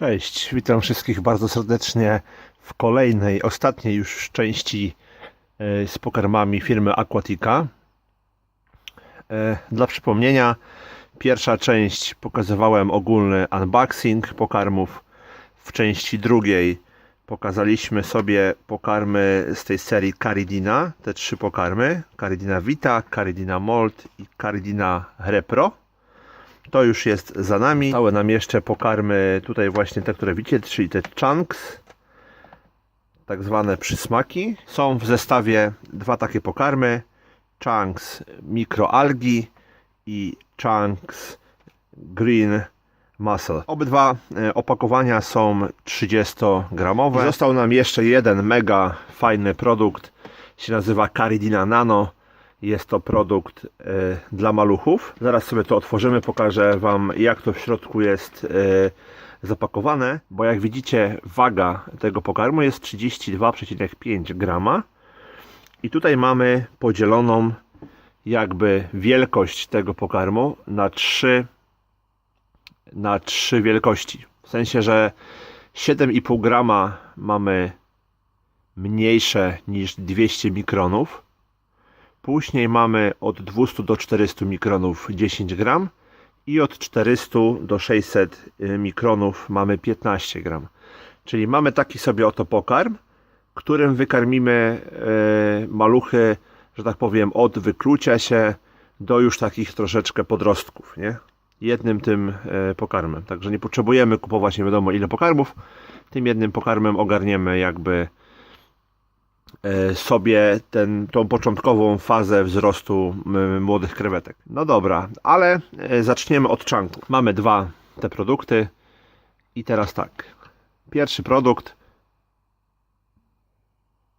Cześć, witam wszystkich bardzo serdecznie w kolejnej, ostatniej już części e, z pokarmami firmy Aquatica. E, Dla przypomnienia, pierwsza część pokazywałem ogólny unboxing pokarmów. W części drugiej pokazaliśmy sobie pokarmy z tej serii Caridina, te trzy pokarmy. Caridina Vita, Caridina Malt i Caridina Repro. To już jest za nami. Zostały nam jeszcze pokarmy, tutaj właśnie te, które widzicie, czyli te chunks, tak zwane przysmaki. Są w zestawie dwa takie pokarmy. Chunks mikroalgi i chunks green muscle. Obydwa e, opakowania są 30-gramowe. Został nam jeszcze jeden mega fajny produkt. Się nazywa Caridina Nano. Jest to produkt e, dla maluchów. Zaraz sobie to otworzymy, pokażę Wam jak to w środku jest e, zapakowane, bo jak widzicie waga tego pokarmu jest 32,5 grama i tutaj mamy podzieloną jakby wielkość tego pokarmu na trzy na trzy wielkości. W sensie, że 7,5 grama mamy mniejsze niż 200 mikronów. Później mamy od 200 do 400 mikronów 10 gram i od 400 do 600 mikronów mamy 15 gram. Czyli mamy taki sobie oto pokarm, którym wykarmimy e, maluchy, że tak powiem, od wyklucia się do już takich troszeczkę podrostków, nie? Jednym tym e, pokarmem. Także nie potrzebujemy kupować nie wiadomo ile pokarmów. Tym jednym pokarmem ogarniemy jakby sobie ten, tą początkową fazę wzrostu młodych krewetek. No dobra, ale e, zaczniemy od czanku. Mamy dwa te produkty i teraz tak. Pierwszy produkt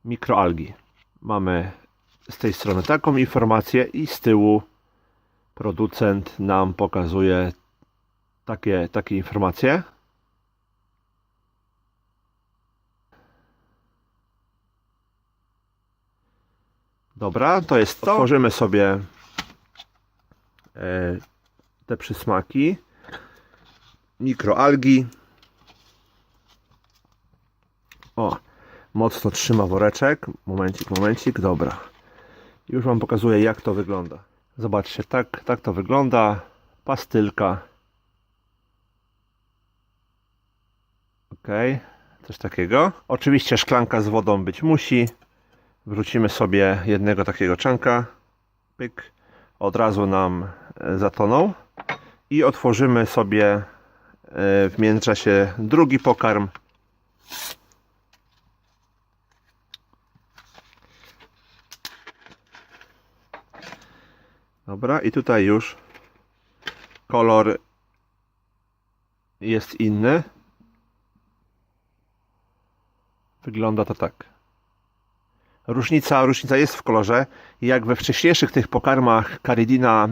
mikroalgi. Mamy z tej strony taką informację i z tyłu producent nam pokazuje takie, takie informacje. Dobra, to jest to. Otworzymy sobie e, te przysmaki. Mikroalgi. O, mocno trzyma woreczek. Momencik, momencik, dobra. Już Wam pokazuję jak to wygląda. Zobaczcie, tak, tak to wygląda. Pastylka. Ok, coś takiego. Oczywiście szklanka z wodą być musi. Wrócimy sobie jednego takiego czanka. Pyk. Od razu nam e, zatonął. I otworzymy sobie e, w międzyczasie drugi pokarm. Dobra, i tutaj już kolor jest inny. Wygląda to tak. Różnica, różnica jest w kolorze. Jak we wcześniejszych tych pokarmach Caridina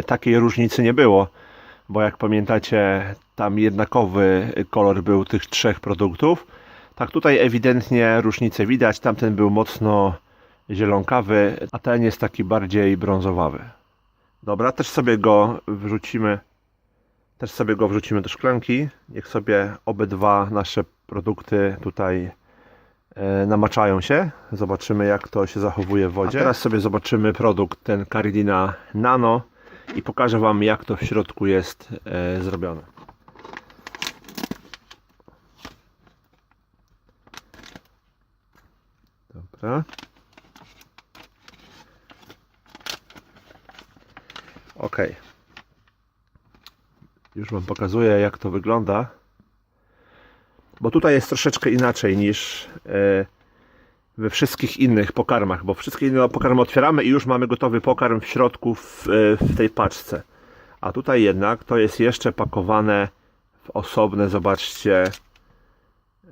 y, takiej różnicy nie było, bo jak pamiętacie, tam jednakowy kolor był tych trzech produktów. Tak tutaj ewidentnie różnicę widać. Tamten był mocno zielonkawy, a ten jest taki bardziej brązowawy. Dobra, też sobie go wrzucimy. Też sobie go wrzucimy do szklanki. Niech sobie obydwa nasze produkty tutaj e, namaczają się. Zobaczymy jak to się zachowuje w wodzie. A teraz sobie zobaczymy produkt ten Caridina Nano i pokażę Wam jak to w środku jest e, zrobione. Dobra. Ok. Już Wam pokazuję, jak to wygląda. Bo tutaj jest troszeczkę inaczej niż e, we wszystkich innych pokarmach. Bo wszystkie inne pokarmy otwieramy i już mamy gotowy pokarm w środku w, e, w tej paczce. A tutaj jednak to jest jeszcze pakowane w osobne, zobaczcie,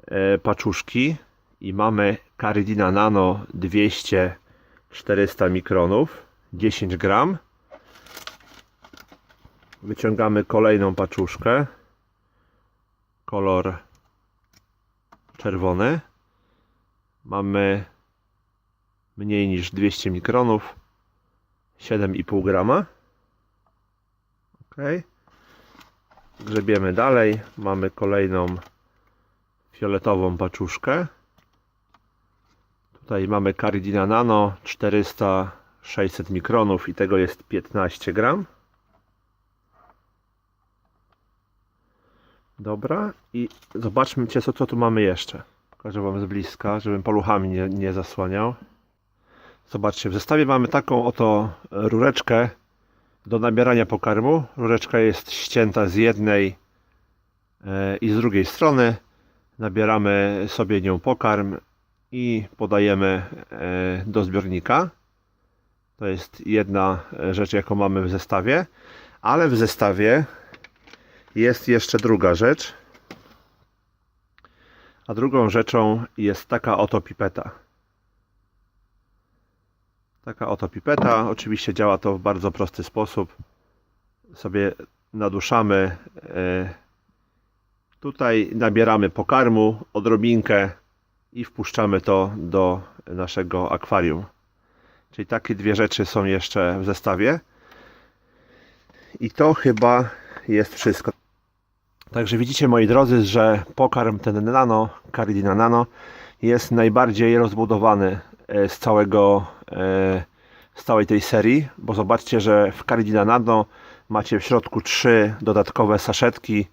e, paczuszki. I mamy Caridina Nano 200-400 mikronów, 10 gram. Wyciągamy kolejną paczuszkę. Kolor czerwony. Mamy mniej niż 200 mikronów. 7,5 grama. Ok. Grzebiemy dalej. Mamy kolejną fioletową paczuszkę. Tutaj mamy Caridina Nano 400 600 mikronów i tego jest 15 gram. Dobra, i zobaczmy co, co tu mamy jeszcze. Pokażę Wam z bliska, żebym paluchami nie, nie zasłaniał. Zobaczcie, w zestawie mamy taką oto rureczkę do nabierania pokarmu. Rureczka jest ścięta z jednej e, i z drugiej strony. Nabieramy sobie nią pokarm i podajemy e, do zbiornika. To jest jedna rzecz, jaką mamy w zestawie. Ale w zestawie jest jeszcze druga rzecz. A drugą rzeczą jest taka oto pipeta. Taka oto pipeta. Oczywiście działa to w bardzo prosty sposób. Sobie naduszamy. e, Tutaj nabieramy pokarmu, odrobinkę i wpuszczamy to do naszego akwarium. Czyli takie dwie rzeczy są jeszcze w zestawie. I to chyba jest wszystko. Także widzicie moi drodzy, że pokarm ten Nano, Caridina Nano jest najbardziej rozbudowany e, z całego e, z całej tej serii, bo zobaczcie, że w Caridina Nano macie w środku trzy dodatkowe saszetki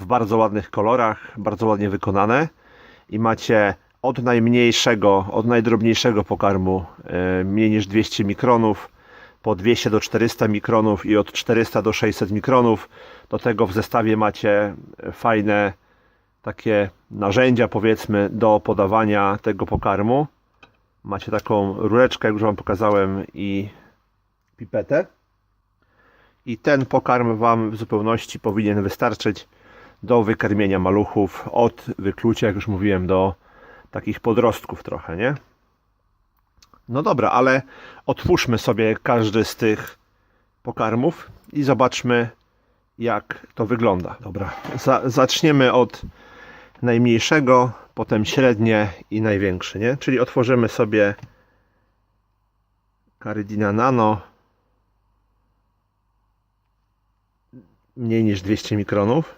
w bardzo ładnych kolorach, bardzo ładnie wykonane i macie od najmniejszego, od najdrobniejszego pokarmu e, mniej niż 200 mikronów po 200 do 400 mikronów i od 400 do 600 mikronów. Do tego w zestawie macie fajne takie narzędzia powiedzmy do podawania tego pokarmu. Macie taką rureczkę, jak już Wam pokazałem i pipetę. I ten pokarm Wam w zupełności powinien wystarczyć do wykarmienia maluchów od wyklucia, jak już mówiłem, do takich podrostków trochę, nie? No dobra, ale otwórzmy sobie każdy z tych pokarmów i zobaczmy, jak to wygląda. Dobra, za, zaczniemy od najmniejszego, potem średnie i największy, nie? Czyli otworzymy sobie Caridina Nano mniej niż 200 mikronów.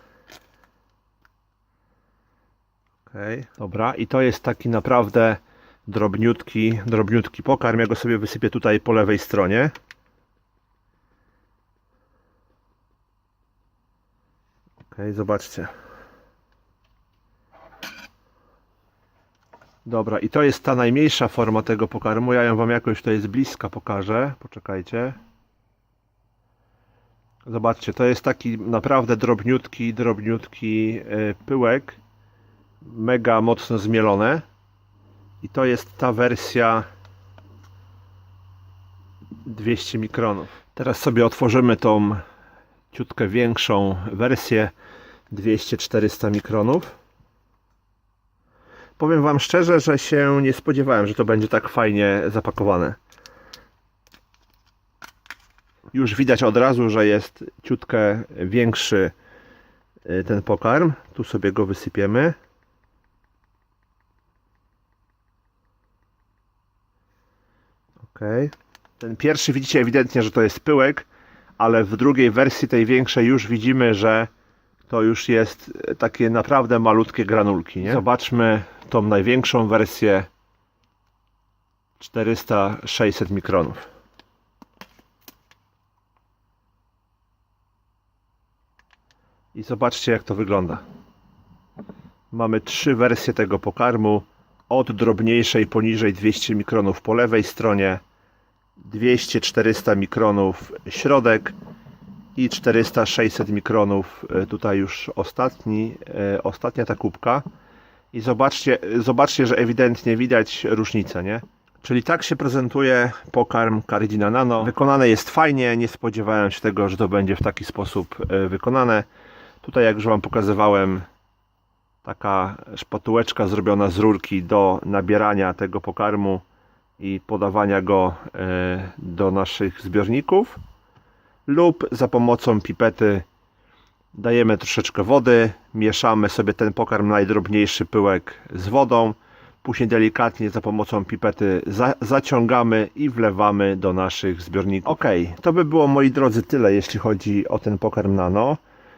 Okej, dobra. I to jest taki naprawdę drobniutki, drobniutki pokarm. Ja go sobie wysypię tutaj po lewej stronie. Okej, zobaczcie. Dobra, i to jest ta najmniejsza forma tego pokarmu. Ja ją Wam jakoś tutaj z bliska pokażę. Poczekajcie. Zobaczcie, to jest taki naprawdę drobniutki, drobniutki e, pyłek. Mega mocno zmielone. I to jest ta wersja 200 mikronów. Teraz sobie otworzymy tą ciutkę większą wersję 200-400 mikronów. Powiem Wam szczerze, że się nie spodziewałem, że to będzie tak fajnie zapakowane. Już widać od razu, że jest ciutkę większy y, ten pokarm. Tu sobie go wysypiemy. Ok. Ten pierwszy widzicie ewidentnie, że to jest pyłek, ale w drugiej wersji tej większej już widzimy, że to już jest takie naprawdę malutkie granulki. Nie? Zobaczmy tą największą wersję 400-600 mikronów. I zobaczcie jak to wygląda. Mamy trzy wersje tego pokarmu. Od drobniejszej poniżej 200 mikronów po lewej stronie, 200-400 mikronów środek i 400-600 mikronów e, tutaj już ostatni, e, ostatnia ta kubka. I zobaczcie, zobaczcie, że ewidentnie widać różnicę, nie? Czyli tak się prezentuje pokarm Caridina Nano. Wykonane jest fajnie, nie spodziewałem się tego, że to będzie w taki sposób e, wykonane. Tutaj jak już Wam pokazywałem, taka szpatułeczka zrobiona z rurki do nabierania tego pokarmu i podawania go e, do naszych zbiorników lub za pomocą pipety dajemy troszeczkę wody, mieszamy sobie ten pokarm najdrobniejszy pyłek z wodą, później delikatnie za pomocą pipety za, zaciągamy i wlewamy do naszych zbiorników. Ok, to by było moi drodzy tyle jeśli chodzi o ten pokarm nano.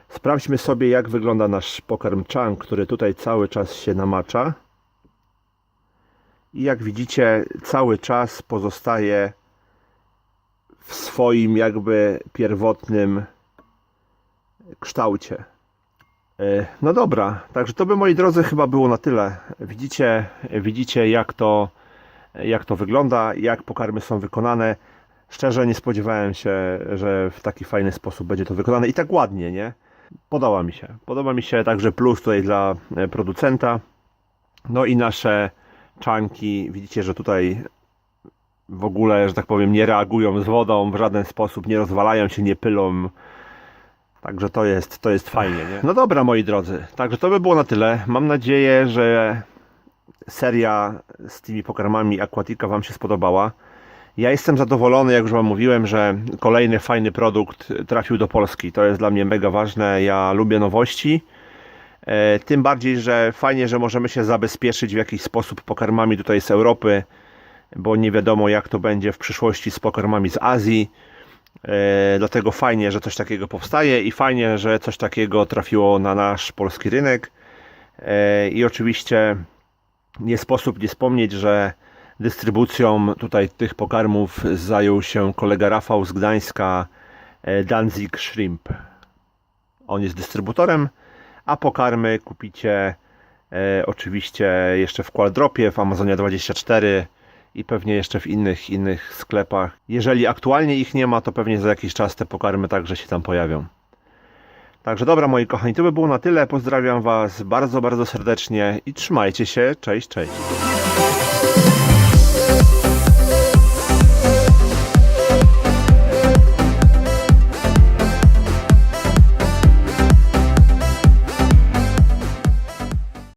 Sprawdźmy sobie, jak wygląda nasz pokarm chunk, który tutaj cały czas się namacza. I jak widzicie, cały czas pozostaje w swoim jakby pierwotnym kształcie. E, No dobra, także to by moi drodzy chyba było na tyle. Widzicie, widzicie jak to, jak to wygląda, jak pokarmy są wykonane. Szczerze nie spodziewałem się, że w taki fajny sposób będzie to wykonane i tak ładnie, nie? Podoba mi się. Podoba mi się także plus tutaj dla e, producenta. No i nasze czanki, widzicie, że tutaj w ogóle, że tak powiem, nie reagują z wodą w żaden sposób, nie rozwalają się, nie pylą. Także to jest, to jest fajnie, nie? No dobra, moi drodzy, także to by było na tyle. Mam nadzieję, że seria z tymi pokarmami Aquatica Wam się spodobała. Ja jestem zadowolony, jak już Wam mówiłem, że kolejny fajny produkt trafił do Polski. To jest dla mnie mega ważne. Ja lubię nowości. E, Tym bardziej, że fajnie, że możemy się zabezpieczyć w jakiś sposób pokarmami tutaj z Europy, bo nie wiadomo jak to będzie w przyszłości z pokarmami z Azji. E, Dlatego fajnie, że coś takiego powstaje i fajnie, że coś takiego trafiło na nasz polski rynek. E, I oczywiście nie sposób nie wspomnieć, że dystrybucją tutaj tych pokarmów zajął się kolega Rafał z Gdańska, Danzig Shrimp. On jest dystrybutorem, a pokarmy kupicie e, oczywiście jeszcze w Qualdropie, w Amazonie 24 i pewnie jeszcze w innych innych sklepach. Jeżeli aktualnie ich nie ma, to pewnie za jakiś czas te pokarmy także się tam pojawią. Także dobra moi kochani, to by było na tyle. Pozdrawiam Was bardzo, bardzo serdecznie i trzymajcie się. Cześć, cześć.